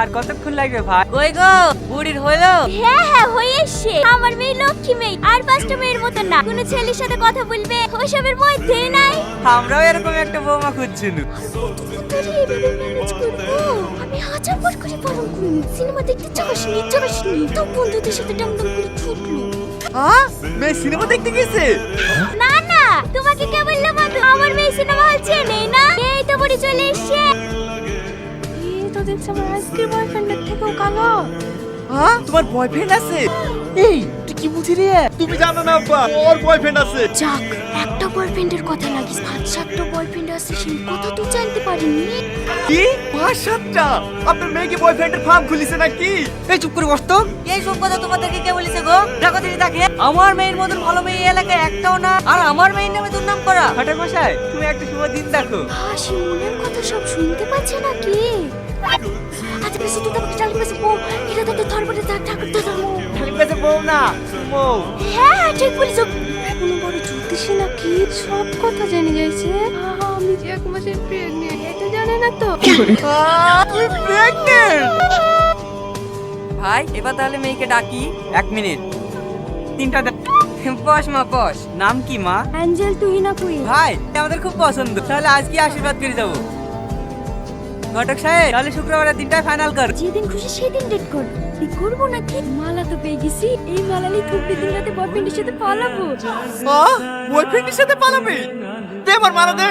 আর কতক্ষণ লাগবে ভাই? কই গো বুড়ির হলো। হ্যাঁ হ্যাঁ হয়ে এসছে। আমার মেয়ে লক্ষ্মী মেয়ে আর পাঁচটা মেয়ের মতো না। কোনো ছেলের সাথে কথা বলবে ওসবের মধ্যেই নাই। আমরাও এরকম একটা বৌমা খুঁজছিল আমি হাজার বার করে বারণ সিনেমা দেখতে যাসনি যাসনি তো বন্ধুদের সাথে ডামডাম করে ছুটলো। হ্যাঁ মেয়ে সিনেমা দেখতে গেছে? না তো আমার আজকের বয়ফ্রেন্ডের থেকেও কালো। হ্যাঁ? তোমার বয়ফ্রেন্ড আছে? এই তুই কি বুঝি রে? তুমি জানো না আব্বা ওর বয়ফ্রেন্ড আছে। যাক বয়ফ্রেন্ডের কথা লাগিস পাঁচ সাতটা বয়ফ্রেন্ড আছে সেই কথা তো জানতে পারিনি। কি? পাঁচ সাতটা? আপনার মেয়েকে বয়ফ্রেন্ডের ফার্ম খুলিছে নাকি? এই চুপ করে বসতো এই সব কথা তোমাদেরকে কে বলেছে গো? দেখো দিদি তাকে আমার মেয়ের মতন ভালো মেয়ে এই এলাকায় একটাও না আর আমার মেয়ের নামে দুর্নাম করা। হাটের মশাই তুমি একটা শুভ দিন দেখো। হাসি মনের কথা সব শুনতে পাচ্ছে নাকি? আচ্ছা বেশি তো তোমাকে চালি বেশি বউ। এটা তো ধরবরে থাক ঠাকুর তো ধর্ম। খালি কাছে বউ না বউ। হ্যাঁ হ্যাঁ ঠিক বলেছ। কোনো বড় জ্যোতিষী নাকি? সব কথা জেনে যাইছে আমি যে এক মাসের প্রেগনেন্ট এটা জানে না তো। তুই প্রেগনেন্ট ভাই এবার তাহলে মেয়েকে ডাকি। এক মিনিট। তিনটা বস মা বস। নাম কি মা? অ্যাঞ্জেল তুই না কুই ভাই আমাদের খুব পছন্দ। তাহলে আজকে আশীর্বাদ করে যাব। ঘটক সাহেব তাহলে শুক্রবারের দিনটাই ফাইনাল কর। যেদিন খুশি সেদিন ডেট কর। এই করব নাকি? মালা তো পেয়ে গেছি। এই মালা নিয়ে থুপড়ি দিন রাতে বয়ফ্রেন্ডের সাথে পালাবো। বয়ফ্রেন্ডের সাথে পালাবে? দে আমার মারা দে।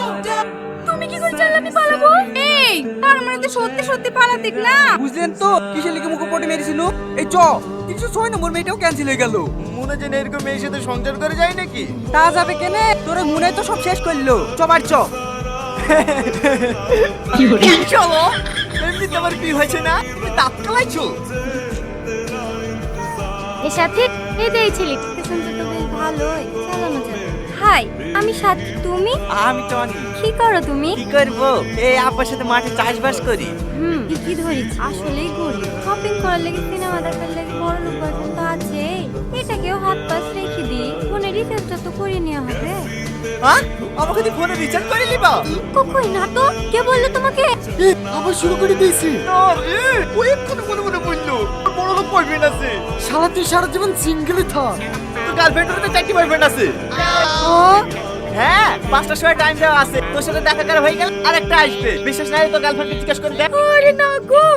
তুমি কি করে জানলে আমি পালাবো? এই তার মানে তো সত্যি সত্যি পালাতে না? বুঝলেন তো কিসের লিখে মুখে পটে মেরেছিল? এই চ কিছু ছয় নম্বর মেয়েটাও ক্যান্সেল হয়ে গেল। মনে যেন এরকম মেয়ের সাথে সংসার করে যায় নাকি? তা যাবে কেনে? তোর মনে তো সব শেষ করল। চ চবার চ। চলো এমনিতে আমার বিয়ে হয়েছে না? তুমি দাঁত কালাইছো এর সাথে তো বেশ ভালোই। চালানো যাবে হাই আমি সাথী তুমি? আমি টনি কি করো তুমি? কি করব? এই আব্বার সাথে মাঠে চাষবাস করি। হুম কি ধরিস আসলেই গরিব। শপিং করার লাগে সিনেমা দেখার লাগে বড় লোক বয়ফ্রেন্ড তো আছে এটাকেও হাত পাশ রেখে দিই। ফোনে রিচার্জটা তো করে নেওয়া হবে। হ্যাঁ? আমাকে তুই ফোনে রিচার্জ করে নিবা। কই না তো কে বলল তোমাকে? আবার শুরু করে দিয়েছি। ওই এক্ষুনি মনে মনে বলল বড় লোক বয়ফ্রেন্ড আছে। সারা তুই সারা জীবন সিঙ্গেলই থাক। তোর গার্লফ্রেন্ডের তো চারটি বয়ফ্রেন্ড আছে। হ্যাঁ পাঁচটার সময় টাইম দেওয়া আছে। তোর সাথে দেখা করা হয়ে গেল আর একটা আসবে। বিশেষ না হলে তোর গার্লফ্রেন্ডকে জিজ্ঞেস করে দেখ। আরে না গো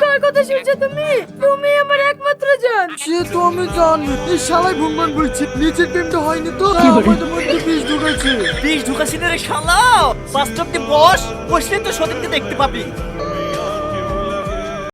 কার কথা শুনছো তুমি? তুমি আমার একমাত্র জান। সে তো আমি জানি। এই শালাই ভুনভান বলছি। নিচের প্রেমটা হয়নি তো। আমাদের মধ্যে বিষ ঢুকেছে বিষ ঢুকাছি না রে শালা। বাস্তবকে বস বসলে তো সতীনকে দেখতে পাবি।